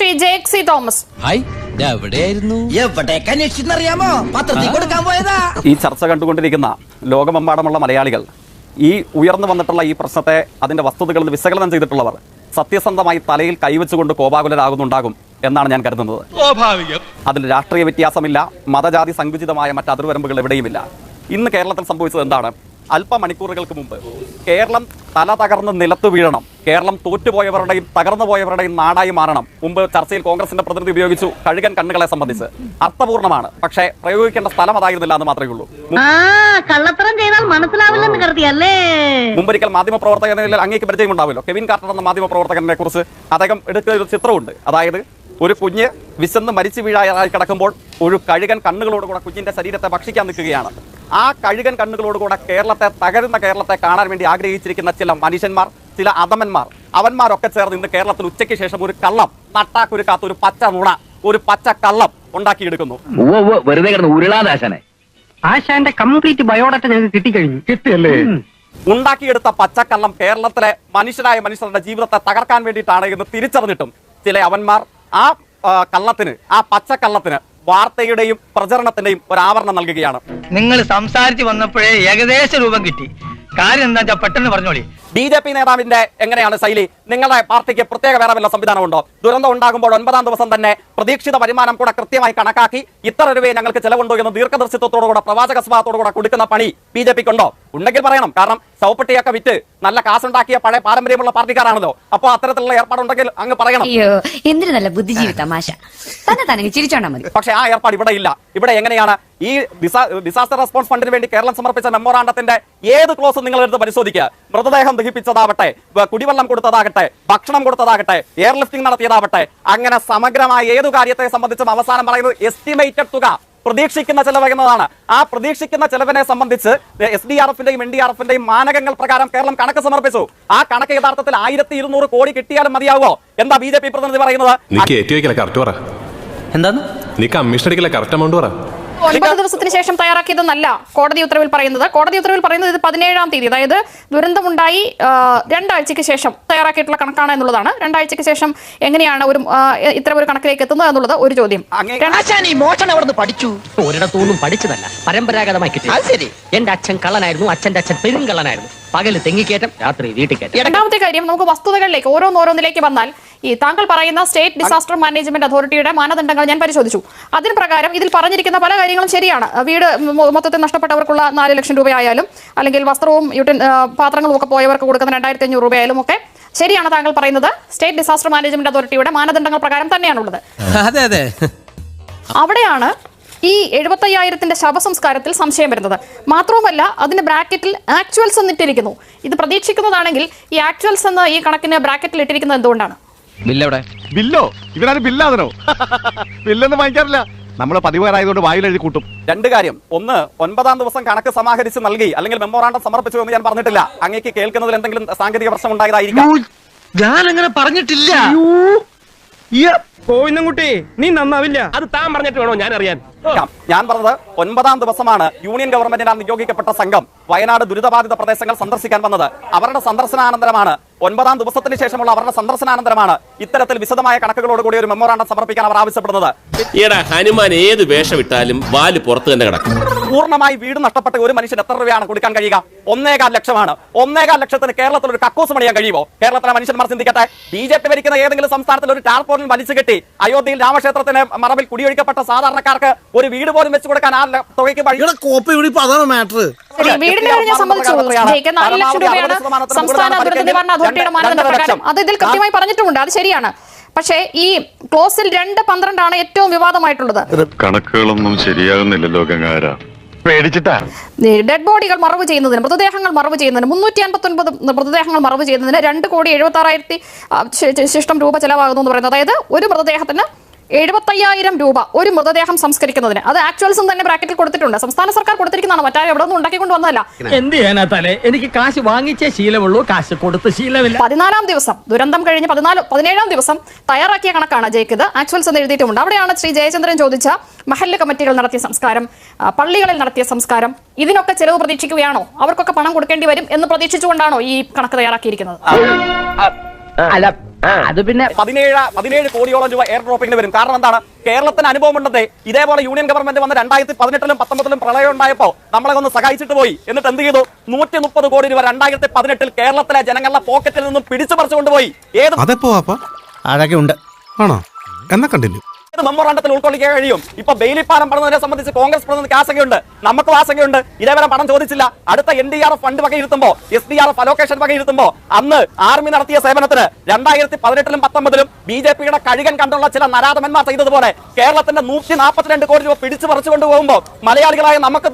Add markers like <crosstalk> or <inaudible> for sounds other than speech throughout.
Shri ജേക്സി Thomas. ഈ ചർച്ച കണ്ടുകൊണ്ടിരിക്കുന്ന ലോകമെമ്പാടുമുള്ള മലയാളികൾ ഈ ഉയർന്നു വന്നിട്ടുള്ള ഈ പ്രശ്നത്തെ അതിന്റെ വസ്തുതകൾ വിശകലനം ചെയ്തിട്ടുള്ളവർ സത്യസന്ധമായി തലയിൽ കൈവച്ചുകൊണ്ട് കോപാകുലരാകുന്നുണ്ടാകും എന്നാണ് ഞാൻ കരുതുന്നത്. അതിൽ രാഷ്ട്രീയ വ്യത്യാസമില്ല മതജാതി സങ്കുചിതമായ മറ്റ് അതിർവരമ്പുകൾ എവിടെയുമില്ല. ഇന്ന് കേരളത്തിൽ സംഭവിച്ചത് എന്താണ്? അല്പമണിക്കൂറുകൾക്ക് മുമ്പ്. കേരളം തല തകർന്ന് നിലത്ത് വീഴണം. കേരളം തോറ്റുപോയവരുടെയും തകർന്നു പോയവരുടെയും നാടായി മാറണം. മുമ്പ് ചർച്ചയിൽ കോൺഗ്രസിന്റെ പ്രതിനിധി ഉപയോഗിച്ചു കഴുകൻ കണ്ണുകളെ സംബന്ധിച്ച്. അർത്ഥപൂർണമാണ് പക്ഷേ പ്രയോഗിക്കേണ്ട സ്ഥലം അതായിരുന്നില്ല എന്ന് മാത്രമേ ഉള്ളൂ. കള്ളത്തരം ചെയ്താൽ മനസ്സിലാവില്ലെന്ന് കരുതിയല്ലേ? മുമ്പൊരിക്കൽ നിലയിൽ അങ്ങേക്ക് പരിചയമുണ്ടാവില്ല കെവിൻ കാർട്ടർ എന്ന മാധ്യമപ്രവർത്തകനെ കുറിച്ച് അദ്ദേഹം എടുക്കുന്ന ഒരു ചിത്രമുണ്ട്. അതായത് ഒരു കുഞ്ഞ് വിശന്ന് മരിച്ചു വീഴായി കിടക്കുമ്പോൾ ഒരു കഴുകൻ കണ്ണുകളോടുകൂടെ കുഞ്ഞിന്റെ ശരീരത്തെ ഭക്ഷിക്കാൻ നിൽക്കുകയാണ്. ആ കഴുകൻ കണ്ണുകളോടുകൂടെ കേരളത്തെ തകരുന്ന കേരളത്തെ കാണാൻ വേണ്ടി ആഗ്രഹിച്ചിരിക്കുന്ന ചില മനുഷ്യന്മാർ ചില അധമന്മാർ അവന്മാരൊക്കെ ചേർന്ന് ഇന്ന് കേരളത്തിൽ ഉച്ചയ്ക്ക് ശേഷം ഒരു കള്ളം നട്ടാക്കുരുക്കാത്ത ഒരു പച്ച നുണ ഒരു പച്ച കള്ളം ഉണ്ടാക്കിയെടുക്കുന്നു. വെറുതെ കിടന്ന് ഉരുളാദാശനെ ആശാന്റെ കംപ്ലീറ്റ് ബയോഡാറ്റ ഞങ്ങൾക്ക് കിട്ടിക്കഴിഞ്ഞു. കിട്ടിയല്ലേ? ഉണ്ടാക്കിയെടുത്ത പച്ചക്കള്ളം കേരളത്തിലെ മനുഷ്യരായ മനുഷ്യരുടെ ജീവിതത്തെ തകർക്കാൻ വേണ്ടിയിട്ടാണ് എന്ന് തിരിച്ചറിഞ്ഞിട്ടും ചില അവന്മാർ ആ ആ, കള്ളത്തിന് ആ പച്ചക്കള്ളത്തിന് വാർത്തയുടെയും പ്രചരണത്തിന്റെയും ഒരു ആവരണം നൽകുകയാണ്. നിങ്ങൾ സംസാരിച്ചു വന്നപ്പോഴേ ഏകദേശ രൂപം കിട്ടി. കാര്യം എന്താ വെച്ചാൽ പെട്ടെന്ന് പറഞ്ഞോളി. ബി ജെ പി നേതാവിന്റെ എങ്ങനെയാണ് ശൈലി? നിങ്ങളുടെ പാർട്ടിക്ക് പ്രത്യേക വേറെ വല്ല സംവിധാനമുണ്ടോ? ദുരന്തം ഉണ്ടാകുമ്പോൾ ഒൻപതാം ദിവസം തന്നെ പ്രതീക്ഷിത വരുമാനം കൂടെ കൃത്യമായി കണക്കാക്കി ഇത്ര രൂപയെ ഞങ്ങൾക്ക് ചെലവുണ്ടോ എന്ന് ദീർഘദർശിത്വത്തോടുകൂടെ പ്രവാചക സ്വഭാവത്തോടുകൂടെ കൊടുക്കുന്ന പണി ബി ജെ പിക്ക് ഉണ്ടോ ഉണ്ടെങ്കിൽ പറയണം. കാരണം സൗപ്പട്ടിയൊക്കെ വിറ്റ് നല്ല കാശുണ്ടാക്കിയ പഴയ പാരമ്പര്യമുള്ള പാർട്ടിക്കാരാണല്ലോ. അപ്പൊ അത്തരത്തിലുള്ള ഏർപ്പാടുണ്ടെങ്കിൽ അങ്ങ് പറയണം. അയ്യോ എന്തിനു നല്ല ബുദ്ധിജീവി തമാശ. തന്നെ തന്നെ ചിരിച്ചോണ്ടാ മതി. പക്ഷേ ആ ഏർപ്പാട് ഇവിടെ ഇല്ല. ഇവിടെ എങ്ങനെയാണ് ഈ ഡിസാ- ഡിസാസ്റ്റർ റെസ്പോൺസ് ഫണ്ടിന് വേണ്ടി കേരളം സമർപ്പിച്ച മെമ്മോറാണ്ടത്തിന്റെ ഏത് ക്ലോസ് നിങ്ങൾ എടുത്ത് പരിശോധിക്കുക. മൃതദേഹം ദഹിപ്പിച്ചതാവട്ടെ കുടിവെള്ളം കൊടുത്തതാകട്ടെ ഭക്ഷണം കൊടുത്തതാകട്ടെ എയർലിഫ്റ്റിംഗ് നടത്തിയതാവട്ടെ അങ്ങനെ സമഗ്രമായ ഏതു കാര്യത്തെ സംബന്ധിച്ചും അവസാനം പറയുന്നത് എസ്റ്റിമേറ്റഡ് തുക പ്രതീക്ഷിക്കുന്ന ചെലവ് എന്നതാണ് ആ പ്രതീക്ഷിക്കുന്ന ചെലവിനെ സംബന്ധിച്ച് എസ് ഡി ആർ എഫിന്റെയും എൻ ഡി ആർ എഫിന്റെയും മാനകങ്ങൾ പ്രകാരം കേരളം കണക്ക് സമർപ്പിച്ചു. ആ കണക്ക് യഥാർത്ഥത്തിൽ ആയിരത്തി ഇരുന്നൂറ് കോടി കിട്ടിയാലും മതിയാവോ എന്താ ബി ജെ പി പ്രതിനിധി പറയുന്നത്? എന്താ നീ കമ്മീഷൻ അടിക്കല കറക്റ്റ് എമൗണ്ട് പറ. ഒൻപത് ദിവസത്തിന് ശേഷം തയ്യാറാക്കിയതെന്നല്ല കോടതി ഉത്തരവിൽ പറയുന്നത്. കോടതി ഉത്തരവിൽ പറയുന്നത് ഇത് പതിനേഴാം തീയതി അതായത് ദുരന്തമുണ്ടായി രണ്ടാഴ്ചയ്ക്ക് ശേഷം തയ്യാറാക്കിയിട്ടുള്ള കണക്കാണ് എന്നുള്ളതാണ്. രണ്ടാഴ്ചയ്ക്ക് ശേഷം എങ്ങനെയാണ് ഒരു ഇത്ര ഇത്തരം ഒരു കണക്കിലേക്ക് എത്തുന്നത് എന്നുള്ളത് ഒരു ചോദ്യം. പഠിച്ചു? ഒരിടത്തൊന്നും പഠിച്ചതല്ല. പരമ്പരാഗതമായി കിട്ടി. അത് ശരി. എന്റെ അച്ഛൻ കള്ളനായിരുന്നു അച്ഛന്റെ അച്ഛൻ പെരുങ്കള്ളനായിരുന്നു. പകൽ തെങ്ങിക്കയറ്റം രാത്രി വീട്ടിൽ കയറ്റം രണ്ടാമത്തെ കാര്യം നമുക്ക് വസ്തുതകളിലേക്ക് ഓരോന്നോരോന്നിലേക്ക് വന്നാൽ ഈ താങ്കൾ പറയുന്ന സ്റ്റേറ്റ് ഡിസാസ്റ്റർ മാനേജ്മെന്റ് അതോറിറ്റിയുടെ മാനദണ്ഡങ്ങൾ ഞാൻ പരിശോധിച്ചു. അതിന് പ്രകാരം ഇതിൽ പറഞ്ഞിരിക്കുന്ന പല കാര്യങ്ങളും ശരിയാണ്. വീട് മൊത്തത്തിൽ നഷ്ടപ്പെട്ടവർക്കുള്ള നാല് ലക്ഷം രൂപയായാലും അല്ലെങ്കിൽ വസ്ത്രവും യൂട്ടിൻ പാത്രങ്ങളും ഒക്കെ പോയവർക്ക് കൊടുക്കുന്ന രണ്ടായിരത്തി അഞ്ഞൂറ് രൂപയായാലും ഒക്കെ ശരിയാണ് താങ്കൾ പറയുന്നത്. സ്റ്റേറ്റ് ഡിസാസ്റ്റർ മാനേജ്മെന്റ് അതോറിറ്റിയുടെ മാനദണ്ഡങ്ങൾ പ്രകാരം തന്നെയാണുള്ളത്. അതെ അതെ. അവിടെയാണ് ഈ എഴുപത്തയ്യായിരത്തിന്റെ ശവസംസ്കാരത്തിൽ സംശയം വരുന്നത്. മാത്രവുമല്ല അതിന്റെ ബ്രാക്കറ്റിൽ ആക്ച്വൽസ് എന്നിട്ടിരിക്കുന്നു. ഇത് പ്രതീക്ഷിക്കുന്നതാണെങ്കിൽ ഈ ആക്ച്വൽസ് എന്ന ഈ കണക്കിന് ബ്രാക്കറ്റിൽ ഇട്ടിരിക്കുന്നത് എന്തുകൊണ്ടാണ്? ബില്ലോ? ഇവനാണ് ബില്ലാതനോ? <laughs> ബില്ലൊന്നും വാങ്ങിക്കാറില്ല. നമ്മൾ പതിവുകാരായതുകൊണ്ട് വായിൽ എഴുതി കൂട്ടും. രണ്ട് കാര്യം. ഒന്ന് ഒൻപതാം ദിവസം കണക്ക് സമാഹരിച്ച് നൽകി അല്ലെങ്കിൽ മെമ്മോറാണ്ടം സമർപ്പിച്ചു എന്ന് ഞാൻ പറഞ്ഞിട്ടില്ല. അങ്ങേക്ക് കേൾക്കുന്നതിൽ എന്തെങ്കിലും സാങ്കേതിക പ്രശ്നം ഉണ്ടായതായിരിക്കും. ഞാൻ അങ്ങനെ പറഞ്ഞിട്ടില്ല. കോയിന്നംകുട്ടി നീ നന്നാവില്ല. അത് താൻ പറഞ്ഞിട്ട് വേണോ ഞാൻ അറിയാൻ ഞാൻ പറഞ്ഞത് ഒൻപതാം ദിവസമാണ് യൂണിയൻ ഗവൺമെന്റിനാൽ നിയോഗിക്കപ്പെട്ട സംഘം വയനാട് ദുരിതബാധിത പ്രദേശങ്ങൾ സന്ദർശിക്കാൻ വന്നത്. അവരുടെ സന്ദർശനാനന്തരമാണ്. ഒൻപതാം ദിവസത്തിന് ശേഷമുള്ള അവരുടെ സന്ദർശനാനന്തരമാണ് ഇത്തരത്തിൽ വിശദമായ കണക്കുകളോട് കൂടി ഒരു മെമ്മോറാണ്ടം സമർപ്പിക്കാൻ അവർ ആവശ്യപ്പെടുന്നത്. ഈടാ ഹനുമാൻ ഏത് വേഷം ഇട്ടാലും വാൽ പുറത്ത് തന്നെ കിടക്കും. പൂർണമായി വീട് നഷ്ടപ്പെട്ട ഒരു മനുഷ്യൻ എത്ര രൂപയാണ് കൊടുക്കാൻ കഴിയുക? ഒന്നേകാൽ ലക്ഷമാണ്. ഒന്നേകാൽ ലക്ഷത്തിന് കേരളത്തിൽ ഒരു കക്കൂസ് പണിയാൻ കഴിയുമോ? കേരളത്തിലെ മനുഷ്യന്മാർ ചിന്തിക്കട്ടെ. ബി ജെ പി ഭരിക്കുന്ന ഏതെങ്കിലും സംസ്ഥാനത്തിൽ ഒരു ടാർപോളിൽ വലിച്ചു കെട്ടി അയോധ്യയിൽ രാമക്ഷേത്രത്തിന് മറവിൽ കുടിയൊഴിക്കപ്പെട്ട സാധാരണക്കാർക്ക് ഒരു വീട് പോലും വെച്ചു കൊടുക്കാൻ ആ തുകയ്ക്ക് അത് ഇതിൽ കൃത്യമായി പറഞ്ഞിട്ടുമുണ്ട്. അത് ശരിയാണ്. പക്ഷേ ഈ ക്ലോസിൽ രണ്ട് പന്ത്രണ്ടാണ് ഏറ്റവും വിവാദമായിട്ടുള്ളത്. കണക്കുകളൊന്നും ശരിയാകുന്നില്ലല്ലോ ഗംഗാര ഡെഡ് ബോഡികൾ മറവ് ചെയ്യുന്നതിന് മൃതദേഹങ്ങൾ മറവ് ചെയ്യുന്നതിന് മുന്നൂറ്റി അൻപത്തി ഒൻപത് മൃതദേഹങ്ങൾ മറവ് ചെയ്യുന്നതിന് രണ്ട് കോടി എഴുപത്തി ആറായിരത്തി ശിഷ്ടം രൂപ ചെലവാകുന്നു എന്ന് പറയുന്നത്. അതായത് ഒരു മൃതദേഹത്തിന് എഴുപത്തയ്യായിരം രൂപ ഒരു മൃതദേഹം സംസ്കരിക്കുന്നതിന്. അത് ആക്ച്വൽസും തന്നെ ബ്രാക്കറ്റിൽ കൊടുത്തിട്ടുണ്ട്. സംസ്ഥാന സർക്കാർ കൊടുത്തിരിക്കുന്നതാണ്. മറ്റാരും എവിടെ ഒന്നും ഉണ്ടാക്കിക്കൊണ്ട് വന്നതല്ല. എന്ത് ചെയ്യാനാ തലേ? എനിക്ക് കാശ് വാങ്ങിച്ചേ ശീലമുള്ളൂ. കാശ് കൊടുത്ത് ശീലമില്ല. പതിനാലാം ദിവസം ദുരന്തം കഴിഞ്ഞ് പതിനാല് പതിനേഴാം ദിവസം തയ്യാറാക്കിയ കണക്കാണ് ജയിക്കത്. ആക്ച്വൽസ് എന്ന് എഴുതിയിട്ടുമുണ്ട്. അവിടെയാണ് ശ്രീ ജയചന്ദ്രൻ ചോദിച്ച മഹല്ല് കമ്മിറ്റികൾ നടത്തിയ സംസ്കാരം പള്ളികളിൽ നടത്തിയ സംസ്കാരം. ഇതിനൊക്കെ ചെലവ് പ്രതീക്ഷിക്കുകയാണോ? അവർക്കൊക്കെ പണം കൊടുക്കേണ്ടി വരും എന്ന് പ്രതീക്ഷിച്ചുകൊണ്ടാണോ ഈ കണക്ക് തയ്യാറാക്കിയിരിക്കുന്നത്? അല്ല അത് പിന്നെ പതിനേഴ് പതിനേഴ് കോടിയോളം രൂപ എയർ ഡ്രോപ്പിംഗിന് വരും. കാരണം എന്താണ്? കേരളത്തിന് അനുഭവം ഉണ്ടത്തെ ഇതേപോലെ യൂണിയൻ ഗവൺമെന്റ് വന്ന് രണ്ടായിരത്തി പതിനെട്ടിലും പത്തൊമ്പതിലും പ്രളയം ഉണ്ടായപ്പോ നമ്മളെ ഒന്ന് സഹായിച്ചിട്ട് പോയി. എന്നിട്ട് എന്ത് ചെയ്തു? നൂറ്റി മുപ്പത് കോടി രൂപ രണ്ടായിരത്തി പതിനെട്ടിൽ കേരളത്തിലെ ജനങ്ങളുടെ പോക്കറ്റിൽ നിന്നും പിടിച്ചു പറിച്ചു കൊണ്ടുപോയി ഏത് അതെപ്പോ അപ്പൊ അഴകെ ഉണ്ട്. ആണോ? എന്നാ കണ്ടിന്യൂ മെമ്മോറാണ്ടത്തിൽ ഉൾക്കൊള്ളിക്കാൻ കഴിയും. ഇപ്പൊ ബെയിലിപ്പാലം പണിതിനെ സംബന്ധിച്ച് കോൺഗ്രസ് പ്രതിനിധിക്ക് ആശങ്കയുണ്ട് നമുക്കും ആശങ്കയുണ്ട്. ഇതേവരെ പണം ചോദിച്ചില്ല. അടുത്ത N D R F fund വകയിരുത്തുമ്പോ S D R F allocation വകയിരുത്തുമ്പോ അന്ന് ആർമി നടത്തിയ സേവനത്തിന് രണ്ടായിരത്തി പതിനെട്ടിലും പത്തൊമ്പതിലും ബി ജെ പിയുടെ കഴുകൻ കണ്ടുള്ള ചില നരാധമന്മാർ ചെയ്തതുപോലെ കേരളത്തിന്റെ നൂറ്റി നാൽപ്പത്തിരണ്ട് കോടി രൂപ പിടിച്ചു പറിച്ചു പോകുമ്പോൾ മലയാളികളായ നമുക്ക്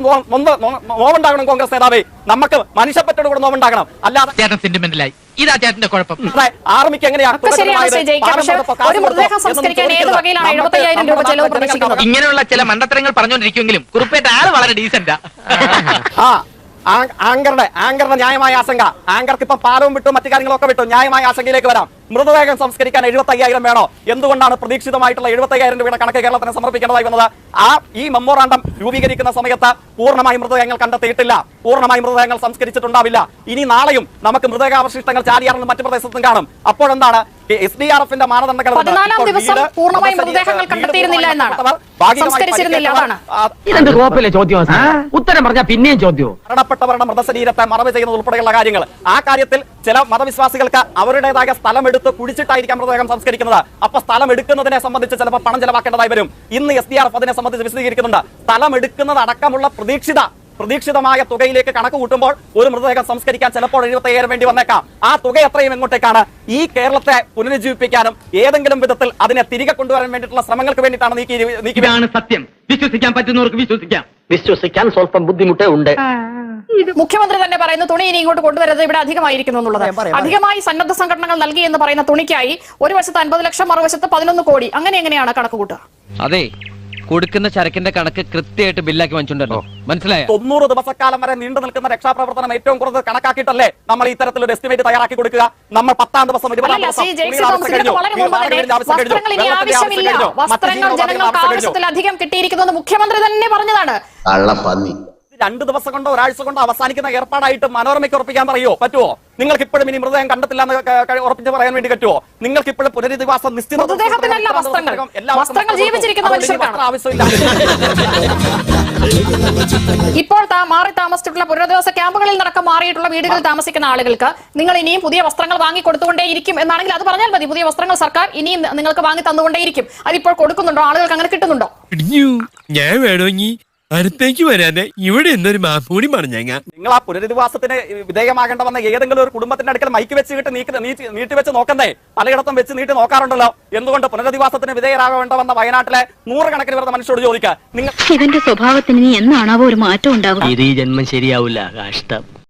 നോവുണ്ടാകണം കോൺഗ്രസ് നേതാവ്. നമുക്ക് മനുഷ്യപ്പറ്റോട് കൂടെ നോവുണ്ടാകണം. അല്ലാതെ ഇതാ ചേട്ടന്റെ കുഴപ്പം. ആർമിക്ക് എങ്ങനെയാണ് ഇങ്ങനെയുള്ള ചില മണ്ടത്തരങ്ങൾ പറഞ്ഞുകൊണ്ടിരിക്കുമെങ്കിലും കുറുപ്പേറ്റ ആൾ വളരെ ഡീസന്റാ ആങ്കറുടെ ആങ്കറുടെ ന്യായമായ ആശങ്ക. ആങ്കർക്ക് ഇപ്പം പാലവും വിട്ടു മറ്റു കാര്യങ്ങളൊക്കെ വിട്ടു. ന്യായമായ ആശങ്കയിലേക്ക് വരാം. മൃതദേഹം സംസ്കരിക്കാൻ എഴുപത്തി അയ്യായിരം വേണോ? എന്തുകൊണ്ടാണ് പ്രതീക്ഷിതമായിട്ടുള്ള എഴുപത്തി അയ്യായിരം രൂപയുടെ കണക്ക് കേരളത്തിന് സമർപ്പിക്കേണ്ടതായി വന്നത്? ആ ഈ മെമ്മോറാണ്ടം രൂപീകരിക്കുന്ന സമയത്ത് പൂർണമായി മൃതദേഹങ്ങൾ കണ്ടെത്തിയിട്ടില്ല. പൂർണമായി മൃതദേഹങ്ങൾ സംസ്കരിച്ചിട്ടുണ്ടാവില്ല. ഇനി നാളെയും നമുക്ക് മൃതദേഹാവശിഷ്ടങ്ങൾ ചാലിയാറിലും മറ്റു പ്രദേശത്തും കാണും. അപ്പോഴെന്താണ് എസ് ഡി ആർ എഫിന്റെ മാനദണ്ഡങ്ങൾ ഉത്തരം പറഞ്ഞ പിന്നെയും ചോദ്യം. മരണപ്പെട്ടവരുടെ മൃതശരീരത്തെ മറവ് ചെയ്യുന്നത് ഉൾപ്പെടെയുള്ള കാര്യങ്ങൾ. ആ കാര്യത്തിൽ ചില മതവിശ്വാസികൾക്ക് അവരുടേതായ സ്ഥലം എടുത്ത് കുഴിച്ചിട്ടായിരിക്കാം മൃതദേഹം സംസ്കരിക്കുന്നത്. അപ്പൊ സ്ഥലം എടുക്കുന്നതിനെ സംബന്ധിച്ച് ചിലപ്പോൾ പണം ചെലവാക്കേണ്ടതായി വരും. ഇന്ന് എസ് ഡി ആർ എഫ് അതിനെ സംബന്ധിച്ച് വിശദീകരിക്കുന്നുണ്ട്. സ്ഥലം എടുക്കുന്നത് അടക്കമുള്ള പ്രതീക്ഷിത പ്രതീക്ഷിതമായ തുകയിലേക്ക് കണക്ക് കൂട്ടുമ്പോൾ ഒരു മൃതദേഹം സംസ്കരിക്കാൻ ചിലപ്പോൾ എഴുപത്തി അയ്യായിരം വേണ്ടി വന്നേക്കാം. ആ തുക എത്രയും എങ്ങോട്ടേക്കാണ്? ഈ കേരളത്തെ പുനരുജ്ജീവിപ്പിക്കാനും ഏതെങ്കിലും വിധത്തിൽ അതിനെ തിരികെ കൊണ്ടുവരാൻ വേണ്ടിയിട്ടുള്ള ശ്രമങ്ങൾക്ക് വേണ്ടിയിട്ടാണ് നീക്കി നീക്കി സത്യം. വിശ്വസിക്കാൻ പറ്റുന്നവർക്ക് വിശ്വസിക്കാം. വിശ്വസിക്കാൻ സ്വല്പം ബുദ്ധിമുട്ടേ ഉണ്ട്. മുഖ്യമന്ത്രി തന്നെ പറയുന്നു തുണി ഇനി ഇങ്ങോട്ട് കൊണ്ടുവരുന്നത് ഇവിടെ അധികമായിരിക്കുന്നു എന്നുള്ളത്. അധികമായി സന്നദ്ധ സംഘടനകൾ നൽകി എന്ന് പറയുന്ന തുണിക്കായി ഒരു വശത്ത് അൻപത് ലക്ഷം മറുവശത്ത് പതിനൊന്ന് കോടി. അങ്ങനെ എങ്ങനെയാണ് കണക്ക് കൂട്ടുക? അതെ കൊടുക്കുന്ന ചരക്കിന്റെ കണക്ക് കൃത്യമായിട്ട് ബില്ലാക്കി വാങ്ങിച്ചുണ്ടല്ലോ മനസ്സിലായോ തൊണ്ണൂറ് ദിവസക്കാലം വരെ നീണ്ടു നിൽക്കുന്ന രക്ഷാപ്രവർത്തനം ഏറ്റവും കുറഞ്ഞത് കണക്കാക്കിയിട്ടല്ലേ നമ്മൾ ഇത്തരത്തിലൊരു എസ്റ്റിമേറ്റ് തയ്യാറാക്കി കൊടുക്കുക നമ്മൾ പത്താം ദിവസം ഇരുപതാം ദിവസം ആവശ്യമില്ല. ആവശ്യത്തിലധികം മുഖ്യമന്ത്രി തന്നെ പറഞ്ഞതാണ് രണ്ട് ദിവസം കൊണ്ടോ ഒരാഴ്ച കൊണ്ടോ അവസാനിക്കുന്ന ഏർപ്പാടായിട്ട് മനോരമയ്ക്ക് ഉറപ്പിക്കാൻ പറയുമോ പറ്റുമോ നിങ്ങൾക്ക് ഇപ്പോഴും ഇനി മൃതദേഹം കണ്ടെത്തില്ല എന്ന് ഉറപ്പിച്ച് പറയാൻ വേണ്ടി പറ്റുമോ നിങ്ങൾക്ക് ഇപ്പോഴും പുനരധിവാസം നിശ്ചിത മൃതദേഹത്തിനല്ല വസ്ത്രങ്ങൾ. വസ്ത്രങ്ങൾ ജീവിച്ചിരിക്കുന്ന മനുഷ്യർക്കാണ്. ആവശ്യമില്ല. ഇപ്പോൾ മാറി താമസിച്ചിട്ടുള്ള പുനരധിവാസ ക്യാമ്പുകളിൽ നടക്കം മാറിയിട്ടുള്ള വീടുകളിൽ താമസിക്കുന്ന ആളുകൾക്ക് നിങ്ങൾ ഇനിയും പുതിയ വസ്ത്രങ്ങൾ വാങ്ങി കൊടുത്തുകൊണ്ടേയിരിക്കും എന്നാണെങ്കിൽ അത് പറഞ്ഞാൽ മതി. പുതിയ വസ്ത്രങ്ങൾ സർക്കാർ ഇനിയും നിങ്ങൾക്ക് വാങ്ങി തന്നുകൊണ്ടേയിരിക്കും. അതിപ്പോൾ കൊടുക്കുന്നുണ്ടോ? ആളുകൾക്ക് അങ്ങനെ കിട്ടുന്നുണ്ടോ? ഞാൻ വേണമെങ്കിൽ അടുത്തേക്ക് വരാതെ ഇവിടെ എന്തൊരു മാപ്പൂടി പറഞ്ഞേങ്ങ നിങ്ങൾ ആ പുനരധിവാസത്തിന് വിധേയമാകേണ്ട വന്ന ഏതെങ്കിലും ഒരു കുടുംബത്തിന്റെ അടുക്കൽ മൈക്ക് വെച്ച് കിട്ടി നീക്കി നീട്ടി- നീട്ടി വെച്ച് നോക്കണ്ടേ? പലയിടത്തും വെച്ച് നീട്ടി നോക്കാറുണ്ടല്ലോ. എന്തുകൊണ്ട് പുനരധിവാസത്തിന് വിധേയരാകേണ്ട വന്ന വയനാട്ടിലെ നൂറുകണക്കിന് വരുന്ന മനുഷ്യരോട് ചോദിക്കുക. നിങ്ങൾ ഇവന്റെ സ്വഭാവത്തിന് നീ എന്നാണാവോ ഒരു മാറ്റം ഉണ്ടാവുക? ഇത് ഈ ജന്മം ശരിയാവില്ല കഷ്ടം